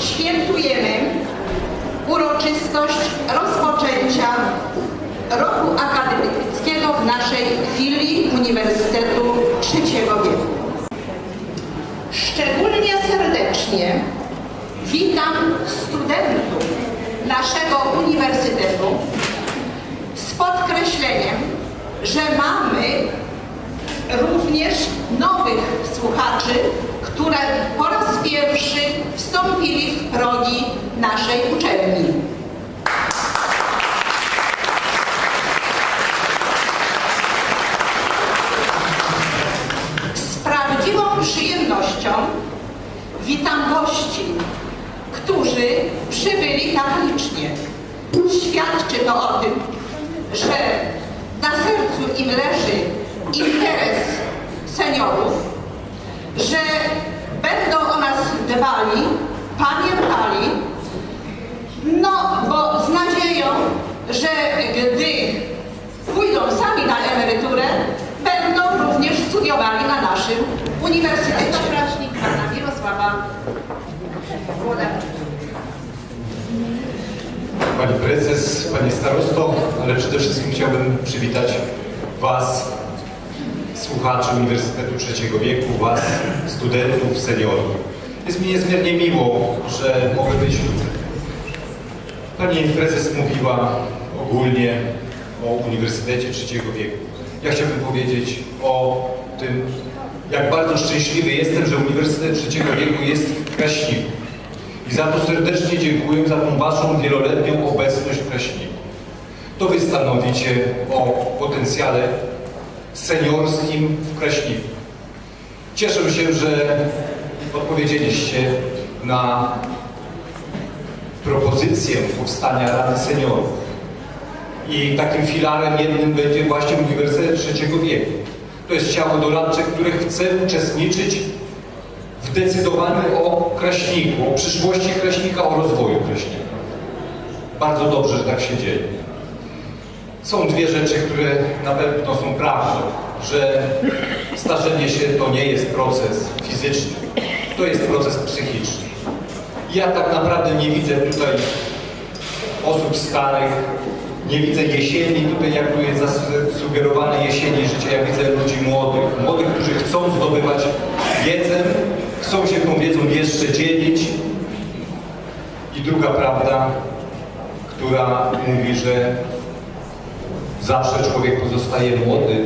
świętujemy uroczystość rozpoczęcia roku akademickiego w naszej filii Uniwersytetu Trzeciego Wieku. Szczególnie serdecznie witam studentów naszego uniwersytetu z podkreśleniem, że mamy również nowych słuchaczy, które po raz pierwszy wstąpili w progi naszej uczelni. Z prawdziwą przyjemnością witam gości, którzy przybyli tak licznie. Świadczy to o tym, że na sercu im leży interes seniorów, że będą o nas dbali, pamiętali, no bo z nadzieją, że gdy pójdą sami na emeryturę, będą również studiowali na naszym uniwersytecie. Zaprasznik pana Mirosława Włodarczyka. Pani Prezes, Panie Starosto, ale przede wszystkim chciałbym przywitać Was, słuchaczy Uniwersytetu Trzeciego Wieku, Was, studentów, seniorów. Jest mi niezmiernie miło, że mogę być tutaj. Pani Prezes mówiła ogólnie o Uniwersytecie Trzeciego Wieku. Ja chciałbym powiedzieć o tym, jak bardzo szczęśliwy jestem, że Uniwersytet Trzeciego Wieku jest w Kraśniku. I za to serdecznie dziękuję za tą Waszą wieloletnią obecność w Kraśniku. To Wy stanowicie o potencjale seniorskim w Kraśniku. Cieszę się, że odpowiedzieliście na propozycję powstania Rady Seniorów. I takim filarem jednym będzie właśnie Uniwersytet Trzeciego Wieku. To jest ciało doradcze, które chce uczestniczyć w decydowaniu o Kraśniku, o przyszłości Kraśnika, o rozwoju Kraśnika. Bardzo dobrze, że tak się dzieje. Są dwie rzeczy, które na pewno są prawdą, że starzenie się to nie jest proces fizyczny, to jest proces psychiczny. Ja tak naprawdę nie widzę tutaj osób starych, nie widzę jesieni, tutaj jak tu jest zasugerowane jesieni życia, ja widzę ludzi młodych, młodych, którzy chcą zdobywać wiedzę, chcą się tą wiedzą jeszcze dzielić. I druga prawda, która mówi, że zawsze człowiek pozostaje młody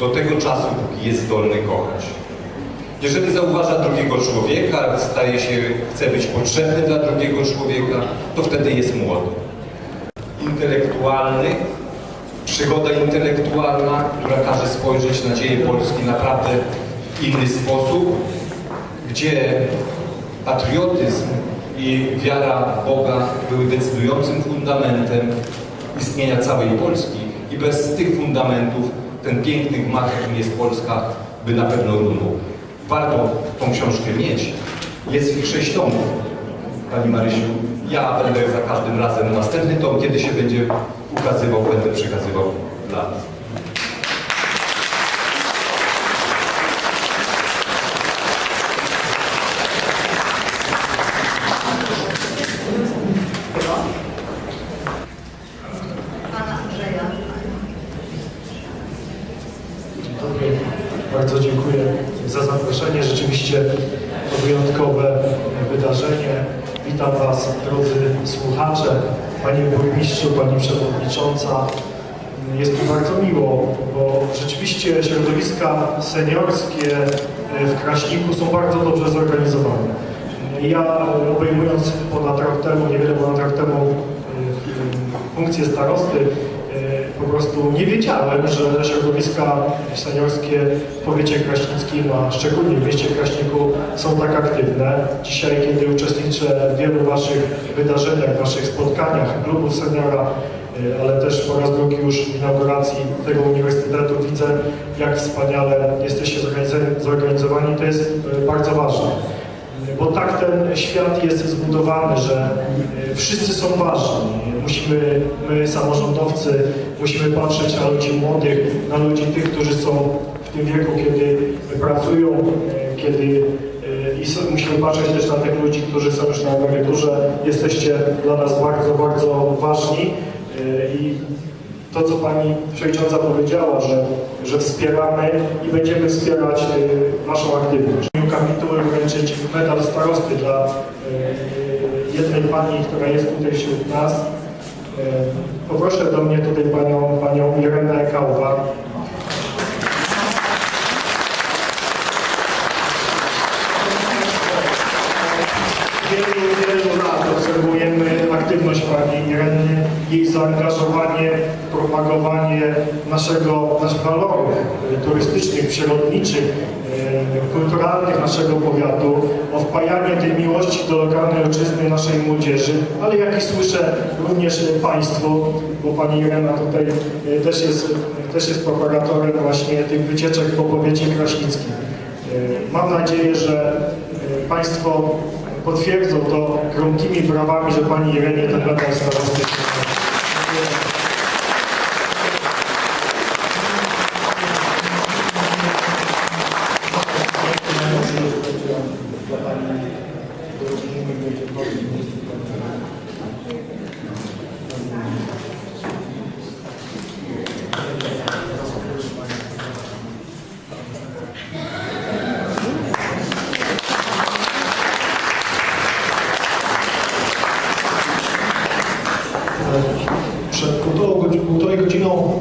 do tego czasu, póki jest zdolny kochać. Jeżeli zauważa drugiego człowieka, staje się, chce być potrzebny dla drugiego człowieka, to wtedy jest młody. Intelektualny, przygoda intelektualna, która każe spojrzeć na dzieje Polski naprawdę w inny sposób, gdzie patriotyzm i wiara w Boga były decydującym fundamentem istnienia całej Polski i bez tych fundamentów ten piękny gmach, jakim jest Polska, by na pewno runął. Warto tą książkę mieć. Jest ich sześć tomów, Pani Marysiu. Ja będę za każdym razem następny tom, kiedy się będzie ukazywał, będę przekazywał dla nas. Pana Andrzeja. Dzień dobry. Bardzo dziękuję za zaproszenie. Rzeczywiście to wyjątkowe wydarzenie. Witam Was, drodzy słuchacze, Panie Burmistrzu, Pani Jest mi bardzo miło, bo rzeczywiście środowiska seniorskie w Kraśniku są bardzo dobrze zorganizowane. Ja obejmując ponad rok temu, niewiele ponad rok temu y, funkcję starosty, po prostu nie wiedziałem, że środowiska seniorskie w powiecie kraśnickim, a szczególnie w mieście Kraśniku są tak aktywne. Dzisiaj, kiedy uczestniczę w wielu Waszych wydarzeniach, Waszych spotkaniach, klubów seniora, ale też po raz drugi już w inauguracji tego uniwersytetu widzę, jak wspaniale jesteście zorganiz- zorganizowani. To jest y, bardzo ważne. bo tak ten świat jest zbudowany, że wszyscy są ważni. Musimy, my samorządowcy, musimy patrzeć na ludzi młodych, na ludzi tych, którzy są w tym wieku, kiedy pracują, kiedy i musimy patrzeć też na tych ludzi, którzy są już na emeryturze. Jesteście dla nas bardzo, bardzo ważni i to, co Pani Przewodnicząca powiedziała, że, że wspieramy i będziemy wspierać e, naszą aktywność. W kapituły wręczyć medal starosty dla e, jednej Pani, która jest tutaj wśród nas. E, Poproszę do mnie tutaj Panią, panią Irenę Kałwa. wielu, wielu lat obserwujemy Pani Ireny, jej zaangażowanie, propagowanie naszego, naszych walorów e, turystycznych, przyrodniczych, e, kulturalnych naszego powiatu, o wpajanie tej miłości do lokalnej ojczyzny naszej młodzieży, ale jak i słyszę również e, Państwu, bo Pani Irena tutaj też jest, też jest propagatorem właśnie tych wycieczek po powiecie kraśnickim. Mam nadzieję, że Państwo potwierdzą to gromkimi brawami, że Pani Irenie ten medal starosty. Przed półtorą, godzi- półtorej godziną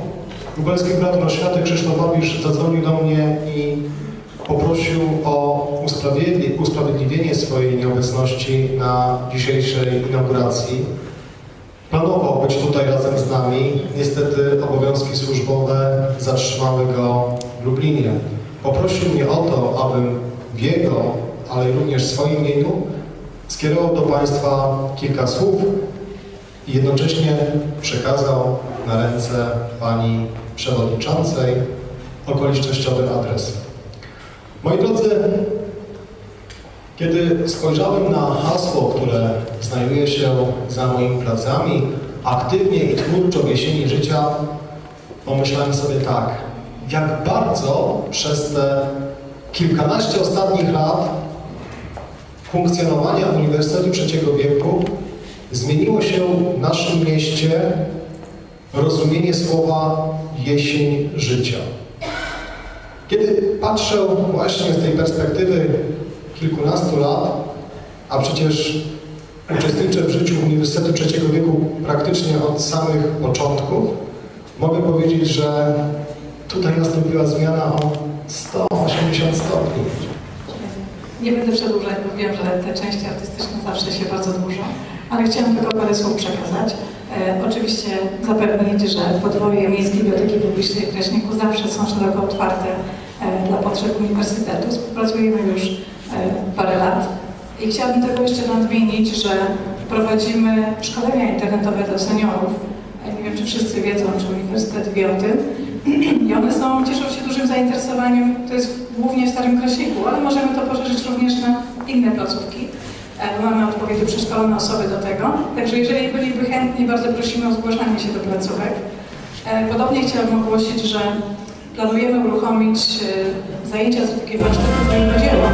lubelski brat oświaty Krzysztof Babisz zadzwonił do mnie i poprosił o usprawiedli- usprawiedliwienie swojej nieobecności na dzisiejszej inauguracji. Planował być tutaj razem z nami, niestety obowiązki służbowe zatrzymały go w Lublinie. Poprosił mnie o to, abym w jego, ale również w swoim imieniu skierował do Państwa kilka słów i jednocześnie przekazał na ręce pani przewodniczącej okolicznościowy adres. Moi drodzy, kiedy spojrzałem na hasło, które znajduje się za moimi plecami, aktywnie i twórczo w jesieni życia, pomyślałem sobie tak, jak bardzo przez te kilkanaście ostatnich lat funkcjonowania Uniwersytetu Trzeciego Wieku zmieniło się w naszym mieście rozumienie słowa jesień życia. Kiedy patrzę właśnie z tej perspektywy kilkunastu lat, a przecież uczestniczę w życiu Uniwersytetu Trzeciego Wieku praktycznie od samych początków, mogę powiedzieć, że tutaj nastąpiła zmiana o 180 stopni. Nie będę przedłużać, bo wiem, że te części artystyczne zawsze się bardzo dłużą, ale chciałam tylko parę słów przekazać. E, oczywiście zapewnić, że podwoje Miejskiej Biblioteki Publicznej w Kraśniku zawsze są szeroko otwarte e, dla potrzeb Uniwersytetu. Współpracujemy już e, parę lat i chciałabym tylko jeszcze nadmienić, że prowadzimy szkolenia internetowe dla seniorów. E, Nie wiem, czy wszyscy wiedzą, czy Uniwersytet wie o tym. I one są, cieszą się dużym zainteresowaniem, to jest głównie w Starym Kraśniku, ale możemy to poszerzyć również na inne placówki, mamy odpowiednio przeszkolone osoby do tego. Także jeżeli byliby chętni, bardzo prosimy o zgłaszanie się do placówek. E, Podobnie chciałabym ogłosić, że planujemy uruchomić e, zajęcia z takiego warsztatu dzieła